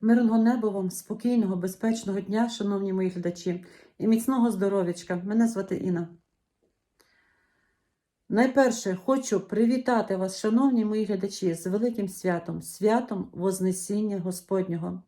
Мирного неба вам, спокійного, безпечного дня, шановні мої глядачі, і міцного здоров'ячка. Мене звати Інна. Найперше хочу привітати вас, шановні мої глядачі, з великим святом, святом Вознесіння Господнього.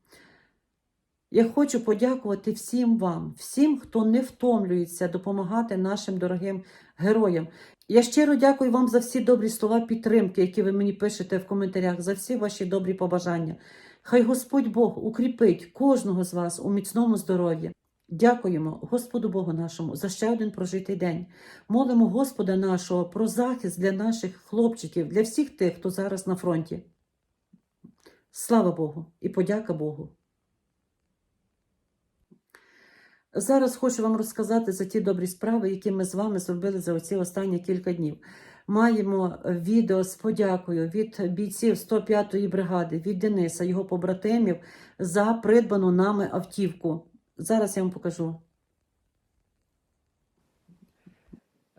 Я хочу подякувати всім вам, всім, хто не втомлюється допомагати нашим дорогим героям. Я щиро дякую вам за всі добрі слова підтримки, які ви мені пишете в коментарях, за всі ваші добрі побажання. Хай Господь Бог укріпить кожного з вас у міцному здоров'ї. Дякуємо Господу Богу нашому за ще один прожитий день. Молимо Господа нашого про захист для наших хлопчиків, для всіх тих, хто зараз на фронті. Слава Богу і подяка Богу. Зараз хочу вам розказати за ті добрі справи, які ми з вами зробили за оці останні кілька днів. Маємо відео з подякою від бійців 105-ї бригади, від Дениса, його побратимів за придбану нами автівку. Зараз я вам покажу.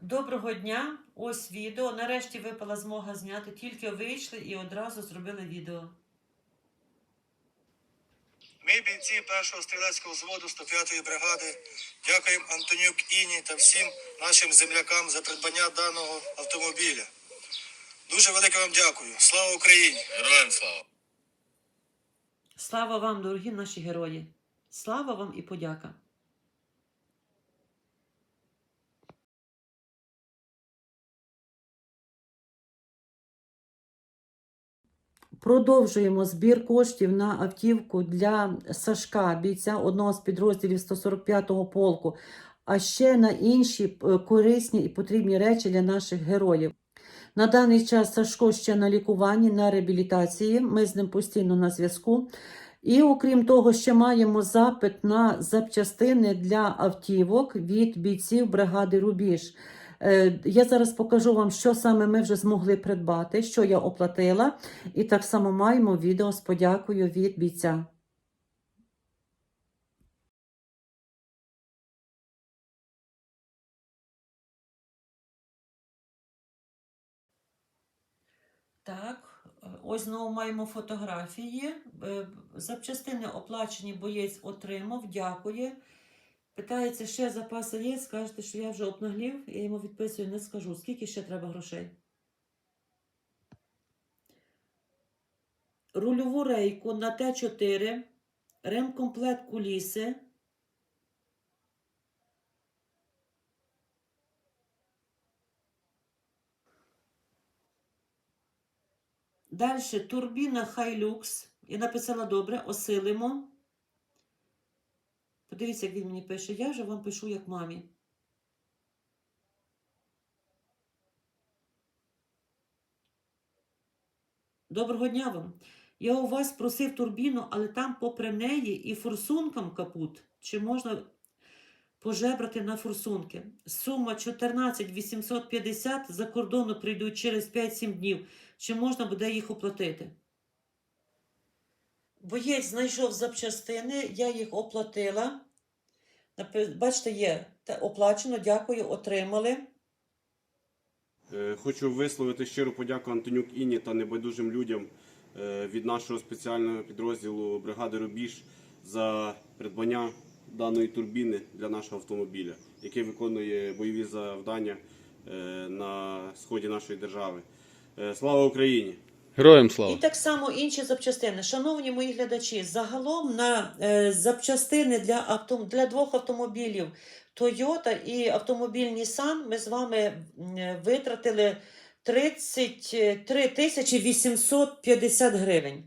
Доброго дня! Ось відео. Нарешті випала змога зняти. Тільки вийшли і одразу зробили відео. Ми, бійці першого стрілецького взводу 105-ї бригади, дякуємо Антонюк Іні та всім нашим землякам за придбання даного автомобіля. Дуже велике вам дякую. Слава Україні! Героям слава! Слава вам, дорогі наші герої! Слава вам і подяка! Продовжуємо збір коштів на автівку для Сашка, бійця одного з підрозділів 145-го полку, а ще на інші е, корисні і потрібні речі для наших героїв. На даний час Сашко ще на лікуванні, на реабілітації. Ми з ним постійно на зв'язку. І окрім того, ще маємо запит на запчастини для автівок від бійців бригади Рубіж. Е, Я зараз покажу вам, що саме ми вже змогли придбати, що я оплатила, і так само маємо відео з подякою від бійця. Так, ось знову маємо фотографії. Е, Запчастини оплачені, боєць отримав, дякує. Питається, ще запаси є, скажете, що я вже обнаглів, я йому відписую, не скажу, скільки ще треба грошей. Рульову рейку на Т4, ремкомплект куліси. Далі турбіна Hilux. Я написала добре, осилимо. Подивіться, як він мені пише. Я вже вам пишу як мамі. Доброго дня вам. Я у вас просив турбіну, але там попри неї і форсункам капут. Чи можна пожебрати на форсунки? Сума 14 850 за кордону прийдуть через 5-7 днів. Чи можна буде їх оплатити? Боєць знайшов запчастини, я їх оплатила. Бачите, є оплачено, дякую, отримали. Е, Хочу висловити щиру подяку Антонюк Інні та небайдужим людям е, від нашого спеціального підрозділу бригади Рубіж за придбання даної турбіни для нашого автомобіля, який виконує бойові завдання е, на сході нашої держави. Слава Україні! Героям І так само інші запчастини. Шановні мої глядачі, загалом на е, запчастини для, авто, для двох автомобілів Toyota і автомобіль Nissan ми з вами е, витратили 33 тисячі 850 гривень.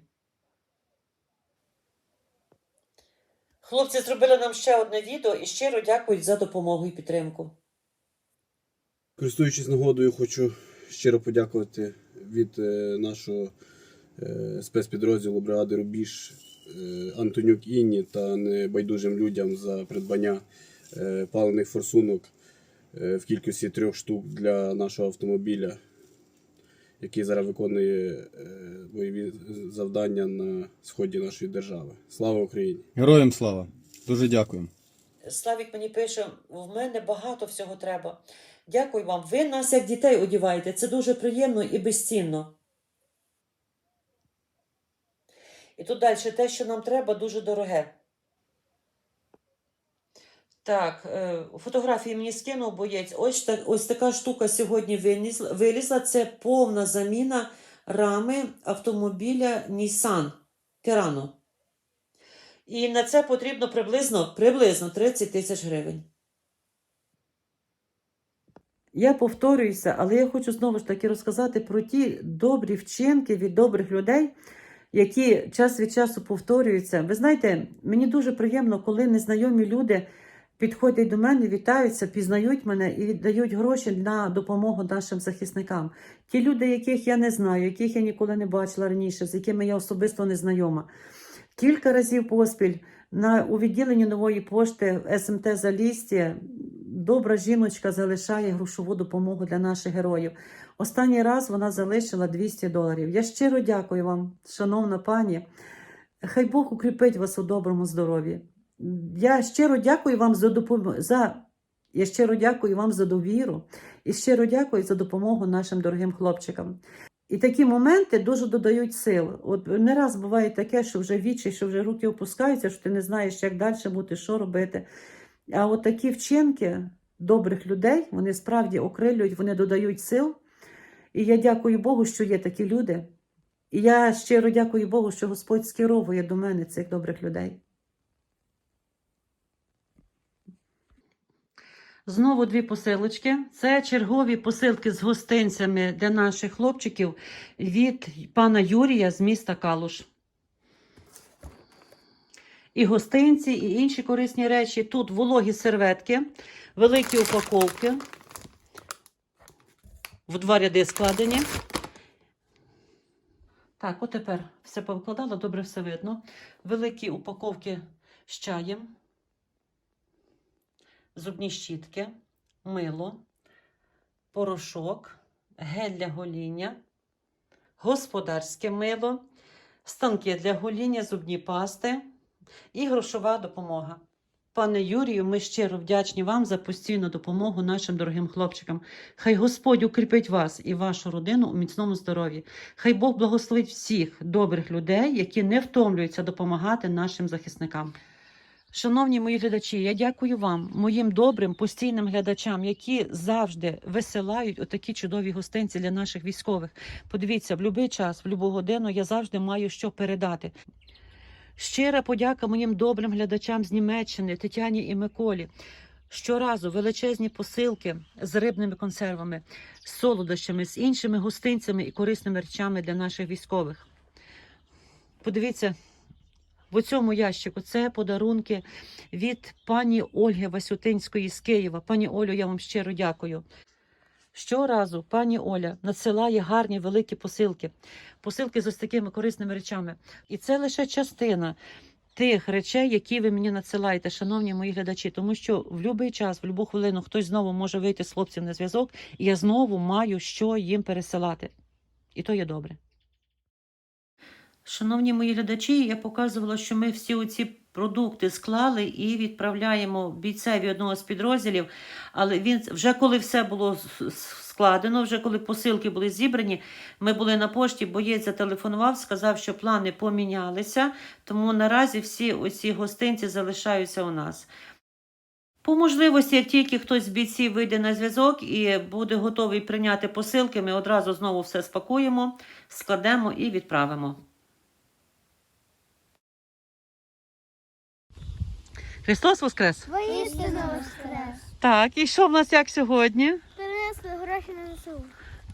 Хлопці зробили нам ще одне відео і щиро дякують за допомогу і підтримку. Користуючись нагодою, хочу щиро подякувати від е, нашого е, спецпідрозділу бригади Рубіж е, Антонюк Інні та небайдужим людям за придбання паливних форсунок в кількості трьох штук для нашого автомобіля, який зараз виконує бойові завдання на сході нашої держави. Слава Україні! Героям слава! Дуже дякуємо. Славік мені пише: в мене багато всього треба. Дякую вам. Ви нас як дітей одіваєте. Це дуже приємно і безцінно. І тут далі те, що нам треба, дуже дороге. Так, е, фотографії мені скинув боєць. Ось, так, ось така штука сьогодні вилізла. Це повна заміна рами автомобіля Nissan Terrano. І на це потрібно приблизно, приблизно 30 тисяч гривень. Я повторююся, але я хочу знову ж таки розказати про ті добрі вчинки від добрих людей, які час від часу повторюються. Ви знаєте, мені дуже приємно, коли незнайомі люди підходять до мене, вітаються, пізнають мене і дають гроші на допомогу нашим захисникам. Ті люди, яких я не знаю, яких я ніколи не бачила раніше, з якими я особисто не знайома. Кілька разів поспіль на, у відділенні нової пошти СМТ Залістя добра жіночка залишає грошову допомогу для наших героїв. Останній раз вона залишила 200 доларів. Я щиро дякую вам, шановна пані. Хай Бог укріпить вас у доброму здоров'ї. Я щиро дякую вам за допомогу. За... Я щиро дякую вам за довіру і щиро дякую за допомогу нашим дорогим хлопчикам. І такі моменти дуже додають сил. От не раз буває таке, що вже вічі, що вже руки опускаються, що ти не знаєш, як далі бути, що робити. А от такі вчинки добрих людей, вони справді окрилюють, вони додають сил. І я дякую Богу, що є такі люди. І я щиро дякую Богу, що Господь скеровує до мене цих добрих людей. Знову дві посилочки. Це чергові посилки з гостинцями для наших хлопчиків від пана Юрія з міста Калуш. І гостинці, і інші корисні речі. Тут вологі серветки, великі упаковки. В два ряди складені. Так, от тепер все повикладала, добре все видно. Великі упаковки з чаєм зубні щітки, мило, порошок, гель для гоління, господарське мило, станки для гоління, зубні пасти і грошова допомога. Пане Юрію, ми щиро вдячні вам за постійну допомогу нашим дорогим хлопчикам. Хай Господь укріпить вас і вашу родину у міцному здоров'ї. Хай Бог благословить всіх добрих людей, які не втомлюються допомагати нашим захисникам. Шановні мої глядачі, я дякую вам, моїм добрим постійним глядачам, які завжди висилають отакі чудові гостинці для наших військових. Подивіться, в будь-який час, в будь-яку годину я завжди маю що передати. Щира подяка моїм добрим глядачам з Німеччини, Тетяні і Миколі. Щоразу величезні посилки з рибними консервами, з солодощами, з іншими гостинцями і корисними речами для наших військових. Подивіться, в цьому ящику це подарунки від пані Ольги Васютинської з Києва. Пані Олю, я вам щиро дякую. Щоразу пані Оля надсилає гарні великі посилки, посилки з ось такими корисними речами. І це лише частина тих речей, які ви мені надсилаєте, шановні мої глядачі, тому що в будь-який час, в будь-яку хвилину хтось знову може вийти з хлопців на зв'язок, і я знову маю що їм пересилати. І то є добре. Шановні мої глядачі, я показувала, що ми всі оці продукти склали і відправляємо бійцеві одного з підрозділів. Але він вже коли все було складено, вже коли посилки були зібрані, ми були на пошті, боєць зателефонував, сказав, що плани помінялися, тому наразі всі оці гостинці залишаються у нас. По можливості, як тільки хтось з бійців вийде на зв'язок і буде готовий прийняти посилки, ми одразу знову все спакуємо, складемо і відправимо. Христос Воскрес! Воістину воскрес. Так, і що в нас як сьогодні? Перенесли гроші на ЗСУ.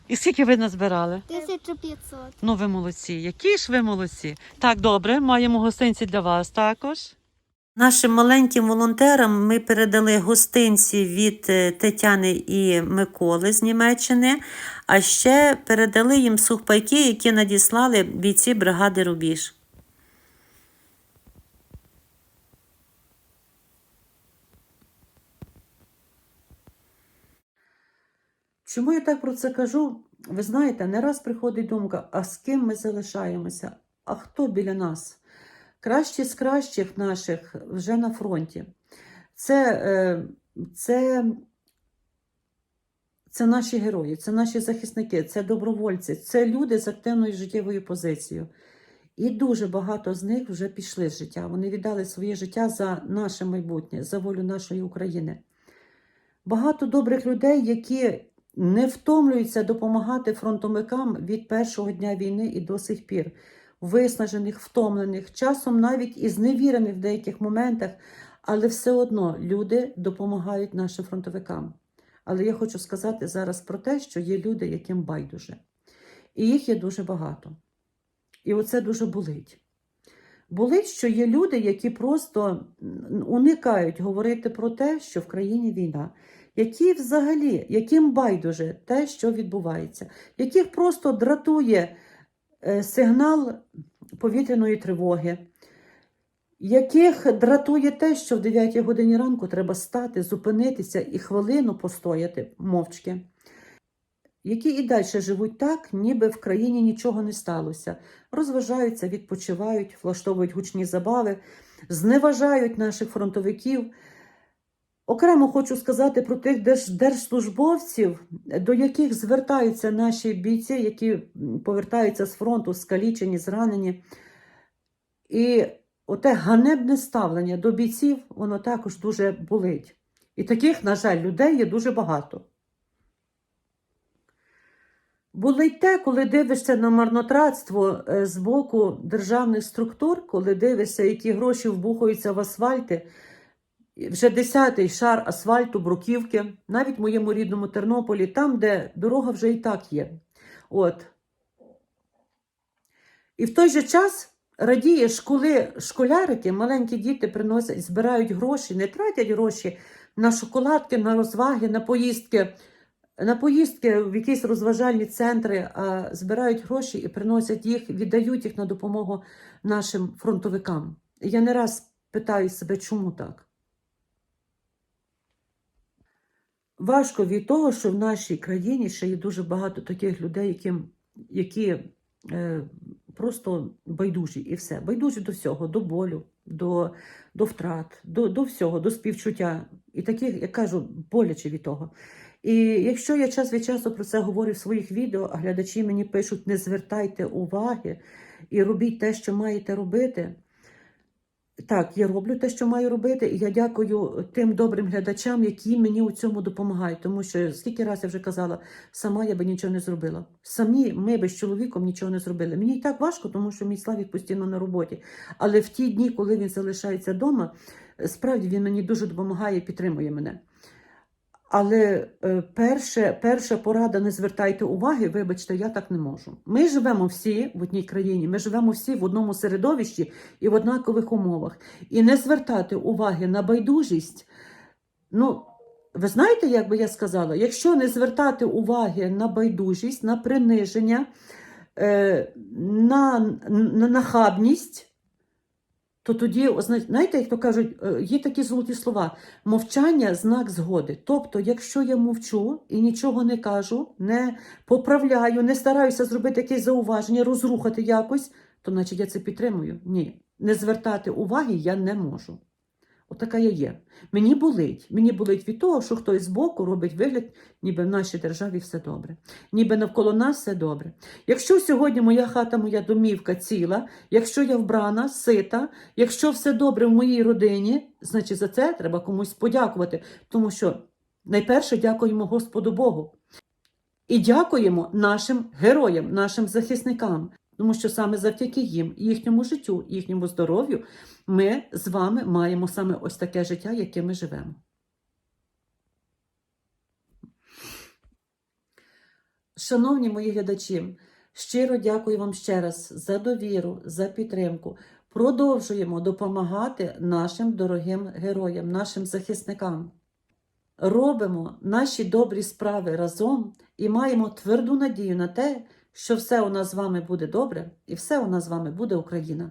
І скільки ви назбирали? 1500. Ну, ви молодці. Які ж ви молодці? Так, добре, маємо гостинці для вас також. Нашим маленьким волонтерам ми передали гостинці від е, Тетяни і Миколи з Німеччини, а ще передали їм сухпайки, які надіслали бійці бригади Рубіж. Чому я так про це кажу? Ви знаєте, не раз приходить думка, а з ким ми залишаємося? А хто біля нас? Кращі з кращих наших вже на фронті. Це, е, це, це наші герої, це наші захисники, це добровольці, це люди з активною життєвою позицією. І дуже багато з них вже пішли з життя. Вони віддали своє життя за наше майбутнє, за волю нашої України. Багато добрих людей, які не втомлюються допомагати фронтовикам від першого дня війни і до сих пір, виснажених, втомлених, часом навіть і зневірених в деяких моментах, але все одно люди допомагають нашим фронтовикам. Але я хочу сказати зараз про те, що є люди, яким байдуже. І їх є дуже багато. І оце дуже болить. Болить, що є люди, які просто уникають говорити про те, що в країні війна, які взагалі, яким байдуже те, що відбувається, яких просто дратує е, сигнал повітряної тривоги, яких дратує те, що в 9 годині ранку треба стати, зупинитися і хвилину постояти мовчки, які і далі живуть так, ніби в країні нічого не сталося, розважаються, відпочивають, влаштовують гучні забави, зневажають наших фронтовиків. Окремо хочу сказати про тих держслужбовців, до яких звертаються наші бійці, які повертаються з фронту, скалічені, зранені. І оте ганебне ставлення до бійців, воно також дуже болить. І таких, на жаль, людей є дуже багато. Болить те, коли дивишся на марнотратство е, з боку державних структур, коли дивишся, які гроші вбухаються в асфальти, вже десятий шар асфальту, бруківки, навіть в моєму рідному Тернополі, там, де дорога вже і так є. От. І в той же час радієш, коли школярики, маленькі діти приносять, збирають гроші, не тратять гроші на шоколадки, на розваги, на поїздки, на поїздки в якісь розважальні центри, а збирають гроші і приносять їх, віддають їх на допомогу нашим фронтовикам. Я не раз питаю себе, чому так? Важко від того, що в нашій країні ще є дуже багато таких людей, яким, які е, просто байдужі і все. Байдужі до всього, до болю, до, до втрат, до, до всього, до співчуття. І таких, я кажу, боляче від того. І якщо я час від часу про це говорю в своїх відео, а глядачі мені пишуть: не звертайте уваги і робіть те, що маєте робити. Так, я роблю те, що маю робити, і я дякую тим добрим глядачам, які мені у цьому допомагають. Тому що скільки разів я вже казала, сама я би нічого не зробила. Самі ми би з чоловіком нічого не зробили. Мені і так важко, тому що мій Славік постійно на роботі. Але в ті дні, коли він залишається вдома, справді він мені дуже допомагає і підтримує мене. Але е, перше, перша порада не звертайте уваги, вибачте, я так не можу. Ми живемо всі в одній країні, ми живемо всі в одному середовищі і в однакових умовах. І не звертати уваги на байдужість. Ну, ви знаєте, як би я сказала, якщо не звертати уваги на байдужість, на приниження, е, на, на нахабність, то тоді, знаєте, як то кажуть, е, є такі золоті слова: мовчання знак згоди. Тобто, якщо я мовчу і нічого не кажу, не поправляю, не стараюся зробити якесь зауваження, розрухати якось, то значить я це підтримую. Ні, не звертати уваги я не можу. Отака я є. Мені болить. Мені болить від того, що хтось збоку робить вигляд, ніби в нашій державі все добре, ніби навколо нас все добре. Якщо сьогодні моя хата, моя домівка ціла, якщо я вбрана, сита, якщо все добре в моїй родині, значить за це треба комусь подякувати. Тому що найперше дякуємо Господу Богу. І дякуємо нашим героям, нашим захисникам. Тому що саме завдяки їм, їхньому життю, їхньому здоров'ю, ми з вами маємо саме ось таке життя, яке ми живемо. Шановні мої глядачі, щиро дякую вам ще раз за довіру, за підтримку. Продовжуємо допомагати нашим дорогим героям, нашим захисникам. Робимо наші добрі справи разом і маємо тверду надію на те, що все у нас з вами буде добре і все у нас з вами буде Україна.